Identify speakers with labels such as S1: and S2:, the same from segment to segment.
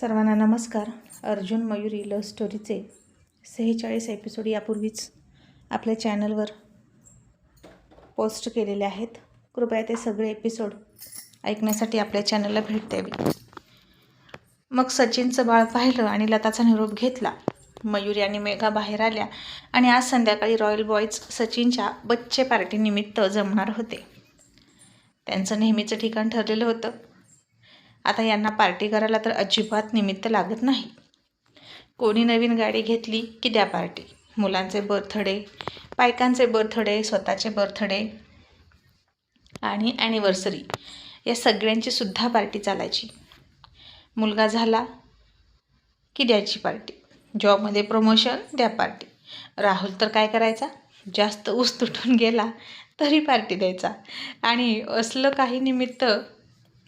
S1: सर्वांना नमस्कार. अर्जुन मयुरी लव्ह स्टोरीचे सेहेचाळीस एपिसोड यापूर्वीच आपल्या चॅनलवर पोस्ट केलेले आहेत. कृपया ते सगळे एपिसोड ऐकण्यासाठी आपल्या चॅनलला भेट द्यावी. मग सचिनचं बाळ पाहिलं आणि लताचा निरोप घेतला. मयुरी आणि मेघा बाहेर आल्या आणि आज संध्याकाळी रॉयल बॉयज सचिनच्या बच्चे पार्टीनिमित्त जमणार होते. त्यांचं नेहमीचं ठिकाण ठरलेलं होतं. आता यांना पार्टी करायला तर अजिबात निमित्त लागत नाही. कोणी नवीन गाडी घेतली की द्या पार्टी? मुलांचे बर्थडे बायकांचे बर्थडे स्वतःचे बर्थडे आणि ॲनिव्हर्सरी या सगळ्यांची सुद्धा पार्टी चालायची. मुलगा झाला की द्यायची पार्टी? जॉबमध्ये प्रमोशन द्या पार्टी. राहुल तर काय करायचा? जास्त ऊस तुटून गेला तरी पार्टी द्यायचा. आणि असलं काही निमित्त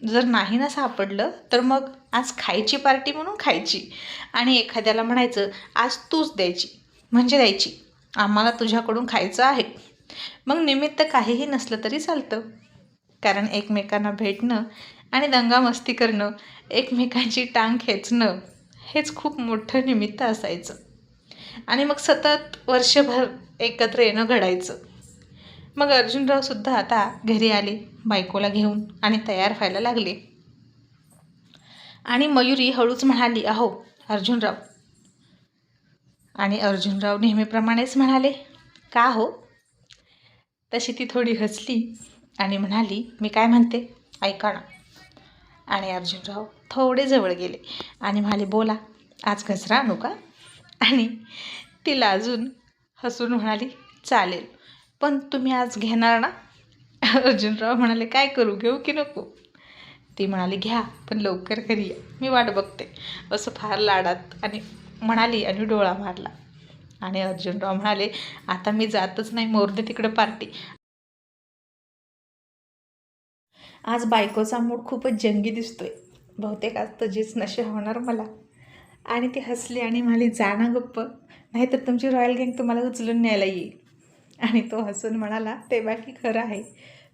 S1: जर नाही ना सापडलं तर मग आज खायची पार्टी म्हणून खायची. आणि एखाद्याला म्हणायचं आज तूच द्यायची. म्हणजे द्यायची. आम्हाला तुझ्याकडून खायचं आहे. मग निमित्त काहीही नसलं तरी चालतं. कारण एकमेकांना भेटणं आणि दंगामस्ती करणं एकमेकांची टांग खेचणं हेच खूप मोठं निमित्त असायचं. आणि मग सतत वर्षभर एकत्र येणं घडायचं. मग अर्जुनरावसुद्धा आता घरी आले बायकोला घेऊन आणि तयार व्हायला लागले. आणि मयुरी हळूच म्हणाली अहो अर्जुनराव. आणि अर्जुनराव नेहमीप्रमाणेच म्हणाले का हो? तशी ती थोडी हसली आणि म्हणाली मी काय म्हणते? ऐका ना. आणि अर्जुनराव थोडे जवळ गेले आणि म्हणाले बोला आज घसरा आणू का? आणि तिला अजून हसून म्हणाली चालेल. पण तुम्ही आज घेणार ना? अर्जुनराव म्हणाले काय करू? घेऊ की नको? ती म्हणाली घ्या पण लवकर घरी या. मी वाट बघते. असं फार लाडात आणि म्हणाली आणि डोळा मारला. आणि अर्जुनराव म्हणाले आता मी जातच नाही मोरदे तिकडं पार्टी. आज बायकोचा मूड खूपच जंगी दिसतोय. बहुतेक आज तजेच नशे होणार मला. आणि ती हसली आणि म्हणाली जा ना गप्प. नाहीतर तुमची रॉयल गँग तुम्हाला उचलून न्यायला येईल. आणि तो हसून म्हणाला ते बाकी खरं आहे.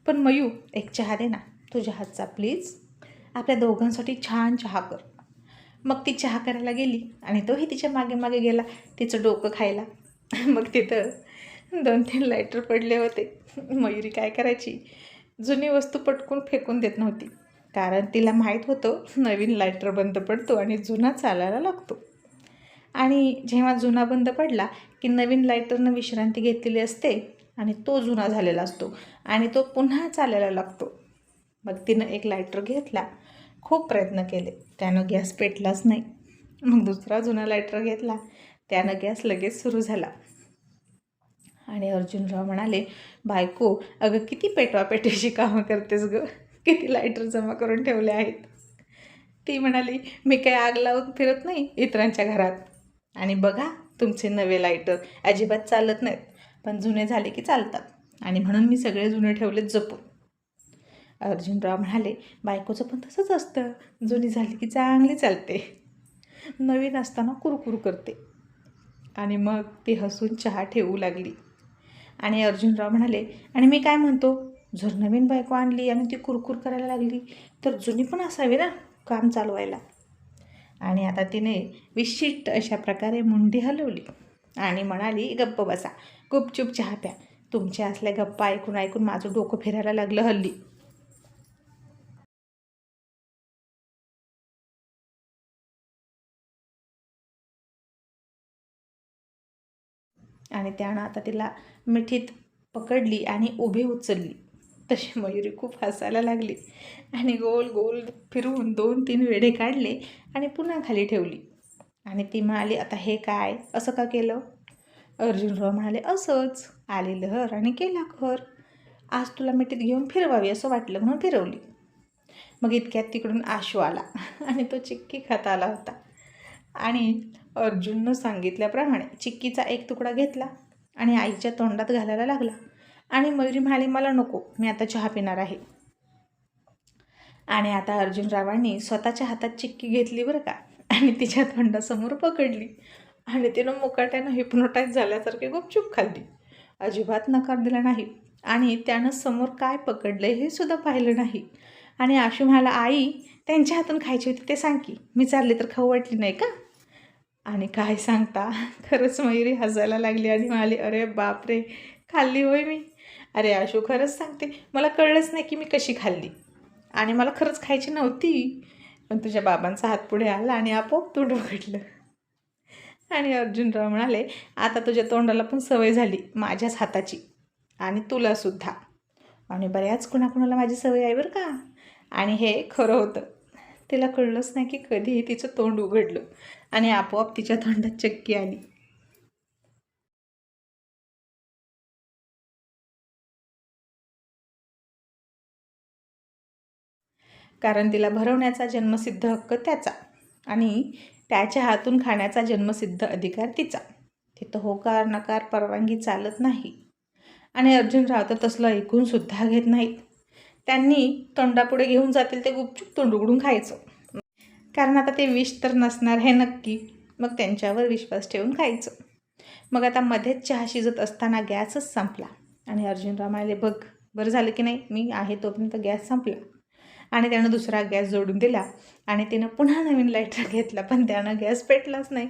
S1: पण मयू एक चहा दे ना. तुझ्या हातचा प्लीज. आपल्या दोघांसाठी छान चहा कर. मग ती चहा करायला गेली आणि तोही तिच्यामागे मागे गेला तिचं डोकं खायला. मग तिथं दोन तीन लायटर पडले होते. मयुरी काय करायची? जुनी वस्तू पटकून फेकून देत नव्हती. कारण तिला माहीत होतं नवीन लायटर बंद पडतो आणि जुना चालायला लागतो. आणि जेव्हा जुना बंद पडला की नवीन लायटरनं विश्रांती घेतलेली असते आणि तो जुना झालेला असतो आणि तो पुन्हा चालायला लागतो. मग तिनं एक लायटर घेतला खूप प्रयत्न केले. त्यानं गॅस पेटलाच नाही. मग दुसरा जुना लायटर घेतला त्यानं गॅस लगेच सुरू झाला. आणि अर्जुनराव म्हणाले बायको अगं किती पेटवा पेटवाची कामं करतेस गं? किती लायटर जमा करून ठेवले आहेत? ती म्हणाली मी काही आग लावून फिरत नाही इतरांच्या घरात? आणि बघा तुमचे नवे लायटर अजिबात चालत नाहीत पण जुने झाले की चालतात. आणि म्हणून मी सगळे जुने ठेवलेत जपून. अर्जुनराव म्हणाले बायकोचं पण तसंच असतं. जुनी झाली की चांगली चालते. नवीन असताना कुरकुर करते. आणि मग ती हसून चहा ठेवू लागली. आणि अर्जुनराव म्हणाले आणि मी काय म्हणतो? जर नवीन बायको आणली आणि ती कुरकुर करायला लागली तर जुनी पण असावी ना काम चालवायला. आणि आता तिने विशिष्ट अशा प्रकारे मुंडी हलवली आणि म्हणाली गप्प बसा गुपचूप चहा प्या. तुमच्या असल्या गप्पा ऐकून ऐकून माझं डोकं फिरायला लागलं हल्ली. आणि त्यानं आता तिला मिठीत पकडली आणि उभी उचलली. तशी मयुरी खूप हसायला लागली. आणि गोल गोल फिरवून दोन तीन वेढे काढले आणि पुन्हा खाली ठेवली. आणि ती म्हणाली आता हे काय? असं का केलं? अर्जुनराव म्हणाले असंच. आली लहर आणि केला खर. आज तुला मिठीत घेऊन फिरवावी असं वाटलं म्हणून फिरवली. मग इतक्यात तिकडून आशू आला आणि तो चिक्की खात आला होता. आणि अर्जुननं सांगितल्याप्रमाणे चिक्कीचा एक तुकडा घेतला आणि आईच्या तोंडात घालायला लागला. आणि मयुरी म्हणाली मला नको मी आता चहा पिणार आहे. आणि आता अर्जुनरावांनी स्वतःच्या हातात चिक्की घेतली बरं का आणि तिच्या तोंडासमोर पकडली. आणि तिनं मुकाट्यानं हिप्नोटाईज झाल्यासारखी गुपचूप खाल्ली. अजिबात नकार दिला नाही. आणि त्यानं समोर काय पकडलं हे सुद्धा पाहिलं नाही. आणि आशू म्हणाला आई त्यांच्या हातून खायची होती ते सांग की मी चालले तर खाऊ वाटली नाही का? आणि काय सांगता खरंच मयुरी हसायला लागली आणि म्हणाली अरे बापरे खाल्ली होय मी. अरे आशू खरंच सांगते. मला कळलंच नाही की मी कशी खाल्ली. आणि मला खरंच खायची नव्हती. पण तुझ्या बाबांचा हात पुढे आला आणि आपोआप तोंड उघडलं. आणि अर्जुनराव म्हणाले आता तुझ्या तोंडाला पण सवय झाली माझ्याच हाताची. आणि तुलासुद्धा आणि बऱ्याच कुणाकुणाला माझी सवय आहे बरं का. आणि हे खरं होतं. तिला कळलंच नाही की कधीही तिचं तोंड उघडलं. आणि आपोआप तिच्या तोंडात चक्की आली. कारण तिला भरवण्याचा जन्मसिद्ध हक्क त्याचा आणि त्याच्या हातून खाण्याचा जन्मसिद्ध अधिकार तिचा. तिथं होकार नकार परवानगी चालत नाही. आणि अर्जुनराव तर तसलं ऐकून सुद्धा घेत नाहीत. त्यांनी तोंडापुढे घेऊन जातील ते गुपचूप तोंड उघडून खायचं. कारण आता ते विष तर नसणार हे नक्की. मग त्यांच्यावर विश्वास ठेवून खायचं. मग आता मध्येच चहा शिजत असताना गॅसच संपला. आणि अर्जुनराव म्हणाले बघ बरं झालं की नाही? मी आहे तोपर्यंत गॅस संपला. आणि त्यानं दुसरा गॅस जोडून दिला. आणि तिनं पुन्हा नवीन लायटर घेतला पण त्यानं गॅस पेटलाच नाही.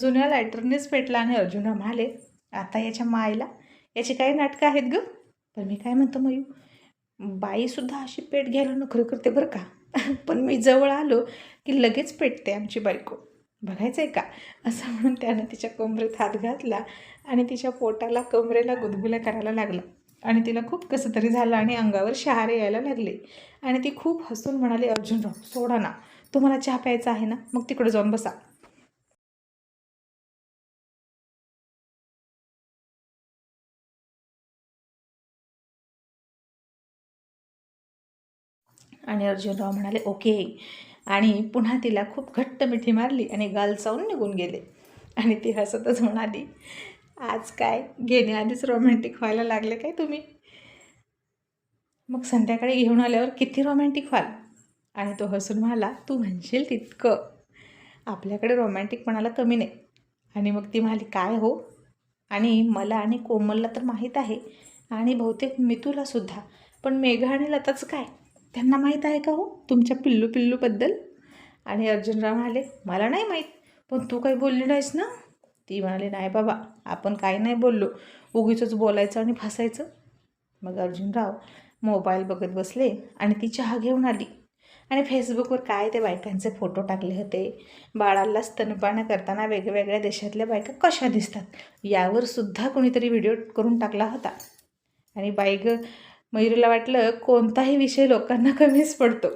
S1: जुन्या लायटरनेच पेटला आणि अर्जुन म्हणाले आता याच्या मायला याची काही नाटकं आहेत गं. पण मी काय म्हणतो मयू बाईसुद्धा अशी पेट घ्यायला नखरं करते बरं का. पण मी जवळ आलो की लगेच पेटते आमची बायको. बघायचं आहे का? असं म्हणून त्यानं तिच्या कमरेत हात घातला आणि तिच्या पोटाला कमरेला गुदगुल्या करायला लागला. आणि तिला खूप कसं तरी झालं आणि अंगावर शहारे यायला लागले. आणि ती खूप हसून म्हणाली अर्जुनराव सोडा ना. तुम्हाला चहा प्यायचा आहे ना? मग तिकडे जाऊन बसा. आणि अर्जुनराव म्हणाले ओके. आणि पुन्हा तिला खूप घट्ट मिठी मारली आणि गाल चावून निघून गेले. आणि ती हसतच म्हणाली आज काय? घेण्याआधीच रोमॅन्टिक व्हायला लागले काय तुम्ही? मग संध्याकाळी घेऊन आल्यावर किती रोमॅन्टिक व्हाल? आणि तो हसून म्हणाला तू म्हणशील तितकं. आपल्याकडे रोमॅन्टिकपणाला कमी नाही. आणि मग ती म्हणाली काय हो? आणि मला आणि कोमलला तर माहीत आहे. आणि बहुतेक मितूलासुद्धा पण मेघा आणि लताच काय? त्यांना माहीत आहे का हो? तुमच्या पिल्लू पिल्लूबद्दल? आणि अर्जुनराव म्हणाले मला नाही माहीत. पण तू काही बोलली नाहीस ना? ती म्हणाली नाही बाबा आपण काही नाही बोललो. उगीचंच बोलायचं आणि फसायचं. मग अर्जुनराव मोबाईल बघत बसले आणि ती चहा घेऊन आली. आणि फेसबुकवर काय ते बायकांचे फोटो टाकले होते? बाळाला स्तनपान करताना वेगवेगळ्या देशातल्या बायका कशा दिसतात? यावर सुद्धा कोणीतरी व्हिडिओ करून टाकला होता. आणि बाईक मयुरीला वाटलं कोणताही विषय लोकांना कमीच पडतो.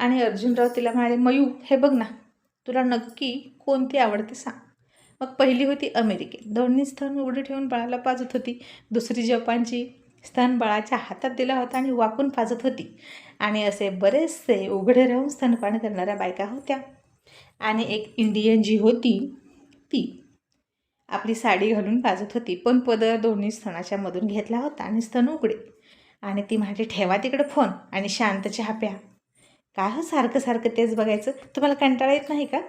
S1: आणि अर्जुनराव तिला म्हणाले मयू हे बघ ना तुला नक्की कोणती आवडते सांग. मग पहिली होती अमेरिकेत. दोन्ही स्तन उघडे ठेवून बाळाला पाजत होती. दुसरी जपानची स्तन बाळाच्या हातात दिला होता आणि वाकून पाजत होती. आणि असे बरेचसे उघडे राहून स्तनपान करणाऱ्या बायका होत्या. आणि एक इंडियन जी होती ती आपली साडी घालून पाजत होती. पण पदर दोन्ही स्तनाच्या मधून घेतला होता आणि स्तन उघडे. आणि ती म्हणाली ठेवा तिकडं फोन आणि शांत चहा प्या. का हो? सारखं सारखं तेच बघायचं? तुम्हाला कंटाळा येत नाही का?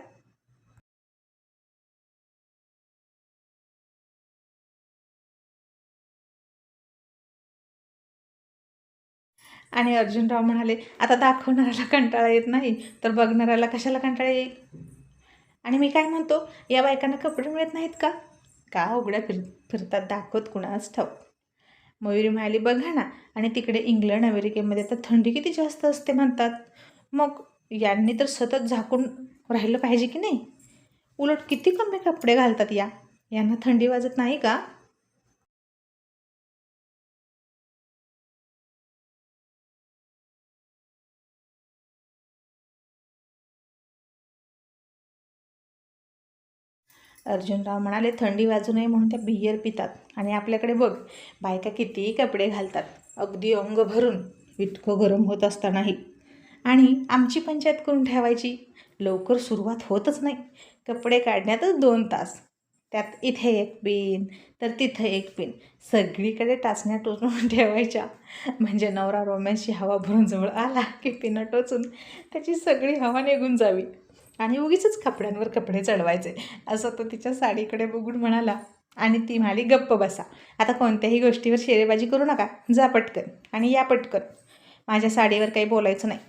S1: आणि अर्जुनराव म्हणाले आता दाखवणाऱ्याला कंटाळा येत नाही तर बघणाऱ्याला कशाला कंटाळा येईल? आणि मी काय म्हणतो या बायकांना कपडे मिळत नाहीत का? का उघड्या फिर फिरतात दाखवत कुणाच ठाऊ मयुरी म्हणाली बघा ना आणि तिकडे इंग्लंड अमेरिकेमध्ये तर थंडी किती जास्त असते म्हणतात. मग यांनी तर सतत झाकून राहिलं पाहिजे की नाही? उलट किती कमी कपडे घालतात या? यांना थंडी वाजत नाही का? अर्जुनराव म्हणाले थंडी वाजू नये म्हणून त्या बियर पितात. आणि आपल्याकडे बघ बायका कितीही कपडे घालतात. अगदी अंग भरून इतकं गरम होत असतानाही. आणि आमची पंचायत करून ठेवायची. लवकर सुरुवात होतच नाही. कपडे काढण्यातच दोन तास. त्यात इथे एक पिन तर तिथं एक पिन सगळीकडे टाचण्या टोचून ठेवायच्या. म्हणजे नवरा रोमॅन्सची हवा भरून जवळ आला की पिनं टोचून त्याची सगळी हवा निघून जावी. आणि उगीच कपड्यांवर कपडे चढवायचे. असं तो तिच्या साडीकडे बघून म्हणाला. आणि ती म्हणाली गप्प बसा. आता कोणत्याही गोष्टीवर शेरेबाजी करू नका. जा पटकन. आणि या पटकन. माझ्या साडीवर काही बोलायचं नाही.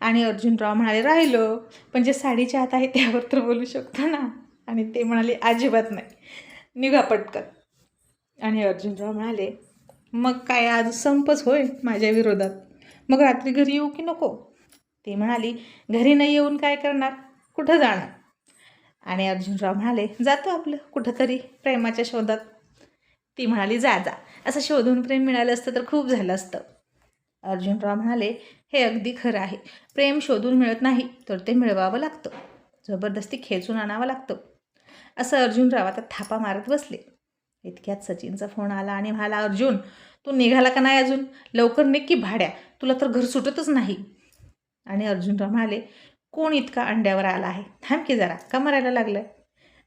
S1: आणि अर्जुनराव म्हणाले राहिलो. पण जे साडीच्या हात आहे त्यावर तर बोलू शकतो ना. आणि ते म्हणाले अजिबात नाही. निघा पटकन. आणि अर्जुनराव म्हणाले मग काय आज संपच होय माझ्या विरोधात? मग रात्री घरी येऊ की नको? ती म्हणाली घरी नाही येऊन काय करणार? कुठं जाणार? आणि अर्जुनराव म्हणाले जातो आपलं कुठंतरी प्रेमाच्या शोधात. ती म्हणाली जा जा. असं शोधून प्रेम मिळालं असतं तर खूप झालं असतं. अर्जुनराव म्हणाले हे अगदी खरं आहे. प्रेम शोधून मिळत नाही तर ते मिळवावं लागतं. जबरदस्ती खेचून आणावं लागतं. असं अर्जुनराव आता थापा मारत बसले. इतक्यात सचिनचा फोन आला आणि म्हणाला अर्जुन तू निघाला का नाही अजून? लवकर निघ की भाड्या. तुला तर घर सुटतच नाही. आणि अर्जुनराव म्हणाले कोण इतका अंड्यावर आला आहे? थांब की जरा का मरायला लागलं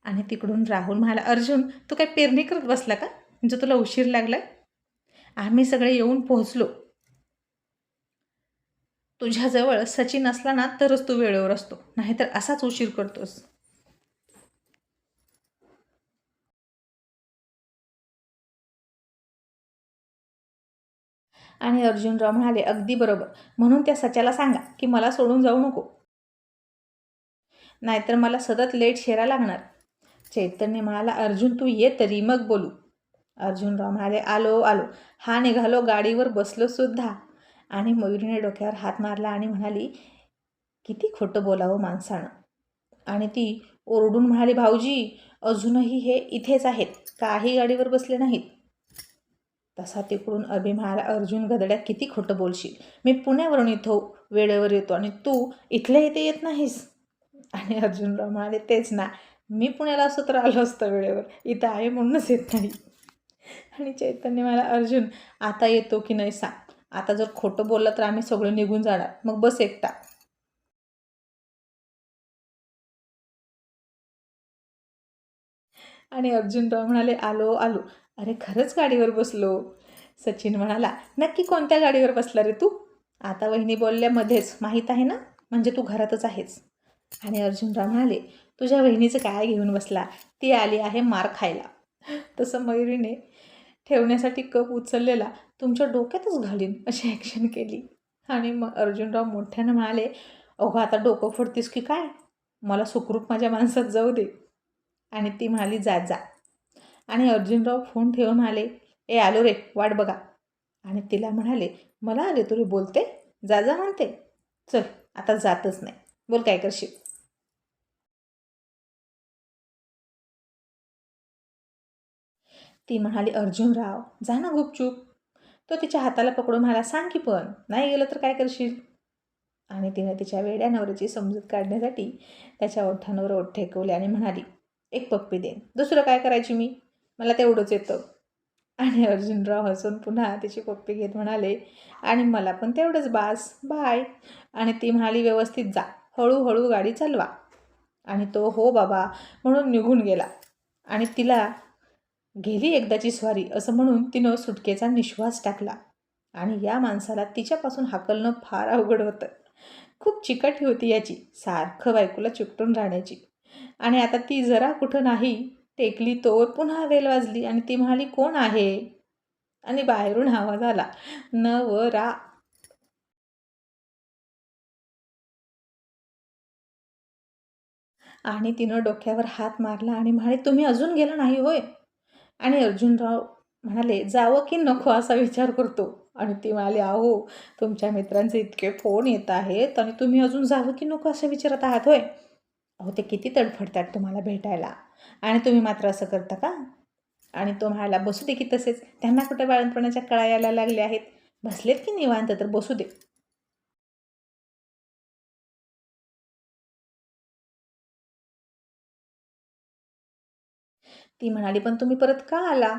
S1: आणि तिकडून राहुल म्हणाला अर्जुन तू काय पेरणी करत बसला का? म्हणजे तुला उशीर लागला आम्ही सगळे येऊन पोहोचलो. तुझ्याजवळ सचिन असला ना तरच तू वेळेवर असतो. नाहीतर असाच उशीर करतोस. आणि अर्जुनराव म्हणाले अगदी बरोबर. म्हणून त्या सच्याला सांगा की मला सोडून जाऊ नको. नाहीतर मला सतत लेट शेरा लागणार. चैतन्य म्हणाला अर्जुन तू ये तरी मग बोलू. अर्जुनराव म्हणाले आलो आलो. हा निघालो गाडीवर बसलो सुद्धा आणि मयुरीने डोक्यावर हात मारला आणि म्हणाली किती खोटं बोलावं माणसानं. आणि ती ओरडून म्हणाली भाऊजी अजूनही हे इथेच आहेत. काही गाडीवर बसले नाहीत. तसा तिकडून अभि म्हणाला अर्जुन गदड्यात किती खोटं बोलशील. मी पुण्यावरून इथं वेळेवर येतो आणि तू इथल्या इथे येत नाहीस. आणि अर्जुनराव म्हणाले तेच ना मी पुण्याला असं तर आलो असतं वेळेवर. इथं आहे म्हणूनच येत नाही. आणि चैतन्य मला अर्जुन आता येतो की नाही सांग. आता जर खोटं बोललं तर आम्ही सगळं निघून जाणार. मग बस एकटा. आणि अर्जुनराव म्हणाले आलो आलो. अरे खरंच गाडीवर बसलो. सचिन म्हणाला नक्की कोणत्या गाडीवर बसला रे तू? आता वहिनी बोलल्यामध्येच. माहीत आहे ना? म्हणजे तू घरातच आहेस. आणि अर्जुनराव म्हणाले तुझ्या वहिनीचं काय घेऊन बसला? ती आली आहे मार खायला. तसं मयुरीने ठेवण्यासाठी कप उचललेला. तुमच्या डोक्यातच घालीन अशी ॲक्शन केली. आणि मग अर्जुनराव मोठ्यानं म्हणाले अहो आता डोकं फोडतीस की काय? मला सुखरूप माझ्या माणसात जाऊ दे. आणि ती म्हणाली जा जा. आणि अर्जुनराव फोन ठेवून म्हणाले ए आलो रे वाट बघा. आणि तिला म्हणाले मला आले तुरी बोलते? जा जा म्हणते. चल आता जातच नाही. बोल काय करशील? ती म्हणाली अर्जुनराव जा ना गुपचूप. तो तिच्या हाताला पकडून म्हणाला सांग की पण नाही गेलं तर काय करशील? आणि तिने तिच्या वेड्या नवऱ्याची समजूत काढण्यासाठी त्याच्या ओठांवर ओठ ठेकवले आणि म्हणाली एक पप्पी दे. दुसरं काय करायची मी? मला तेवढंच येतं. आणि अर्जुनराव हसून पुन्हा तिची पप्पी घेत म्हणाले आणि मला पण तेवढंच बास. बाय. आणि ती म्हणाली व्यवस्थित जा. हळूहळू गाडी चालवा. आणि तो हो बाबा. म्हणून निघून गेला. आणि तिला गेली एकदाची स्वारी असं म्हणून तिनं सुटकेचा निश्वास टाकला. आणि या माणसाला तिच्यापासून हाकलणं फार अवघड होतं. खूप चिकटी होती याची सारखं बायकोला चिकटून राहण्याची. आणि आता ती जरा कुठं नाही टेकली तोवर पुन्हा वेल वाजली आणि ती म्हणाली कोण आहे? आणि बाहेरून आवाज आला न व रा आणि तिनं डोक्यावर हात मारला आणि म्हणाले तुम्ही अजून गेला नाही होय? आणि अर्जुनराव म्हणाले जावं की नको असा विचार करतो. आणि ती म्हणाली अहो तुमच्या मित्रांचे इतके फोन येत आहेत आणि तुम्ही अजून जावं की नको असं विचारत आहात होय? अहो ते किती तडफडतात तुम्हाला भेटायला. आणि तुम्ही मात्र असं करता का? आणि तो म्हणाला बसू दे की तसेच. त्यांना कुठे बाळणपणाच्या कळा यायला लागल्या आहेत. बसलेत की निवांत? तर बसू दे. ती म्हणाली पण तुम्ही परत का आला?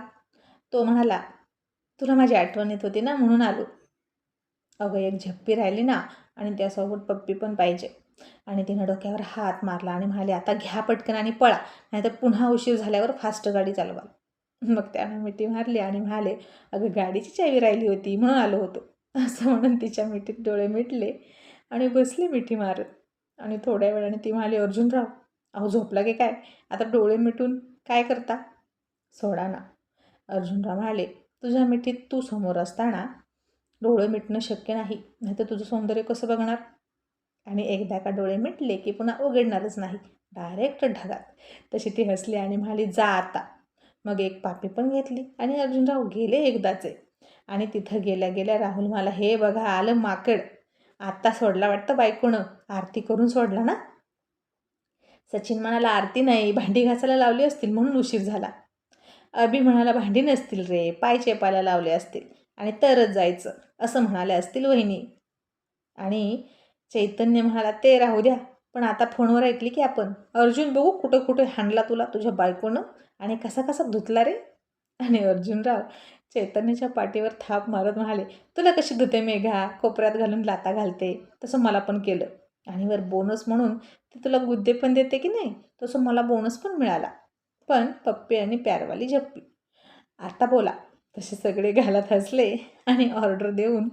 S1: तो म्हणाला तुला माझी आठवण येत होती ना म्हणून आलो. अगं एक झप्पी राहिली ना आणि त्यासोबत पप्पी पण पाहिजे. आणि तिनं डोक्यावर हात मारला आणि म्हणाले आता घ्या पटकन आणि पळा नाहीतर पुन्हा उशीर झाल्यावर फास्ट गाडी चालवा. मग त्यानं मिठी मारली आणि म्हणाले अगं गाडीची चावी राहिली होती म्हणून आलो होतो. असं म्हणून तिच्या मिठीत डोळे मिटले आणि बसले मिठी मारत. आणि थोड्या वेळाने ती म्हणाली अर्जुनराव अहो झोपला की काय? आता डोळे मिटून काय करता? सोडा ना. अर्जुनराव म्हणाले तुझ्या मिठीत तू समोर असताना डोळे मिटणं शक्य नाही. नाहीतर तुझं सौंदर्य कसं बघणार? आणि एकदा का डोळे मिटले की पुन्हा उघडणारच नाही. डायरेक्ट ढगात. तशी ती हसली आणि म्हणाली जा आता. मग एक पापी पण घेतली आणि अर्जुनराव गेले एकदाचे. आणि तिथं गेल्या गेल्या राहुल मला हे बघा आलं माकड. आत्ता सोडला वाटतं बायकोनं आरती करून सोडला ना? सचिन म्हणाला आरती नाही भांडी घासायला लावली असतील म्हणून उशीर झाला. अभि म्हणाला भांडी नसतील रे पाय चेपायला लावले असतील आणि तरच जायचं असं म्हणाले असतील वहिनी. आणि चैतन्य म्हणाला ते राहू द्या पण आता फोनवर ऐकली की आपण. अर्जुन बघू कुठं कुठं हाणला तुला तुझ्या बायकोनं आणि कसा कसा धुतला रे. आणि अर्जुनराव चैतन्याच्या पाठीवर थाप मारत म्हणाले तुला कशी धुते मेघा? कोपऱ्यात घालून लाता घालते तसं मला पण केलं. आणि वर बोनस म्हणून ती तुला गुद्दे पण देते की नाही तसं मला बोनस पण मिळाला. पण पप्पी आणि प्यारवाली झप्पी आता बोला तसे सगळे घालत हसले आणि ऑर्डर देऊन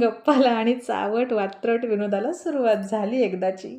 S1: गप्पाला आणि चावट वात्रट विनोदाला सुरुवात झाली एकदाची.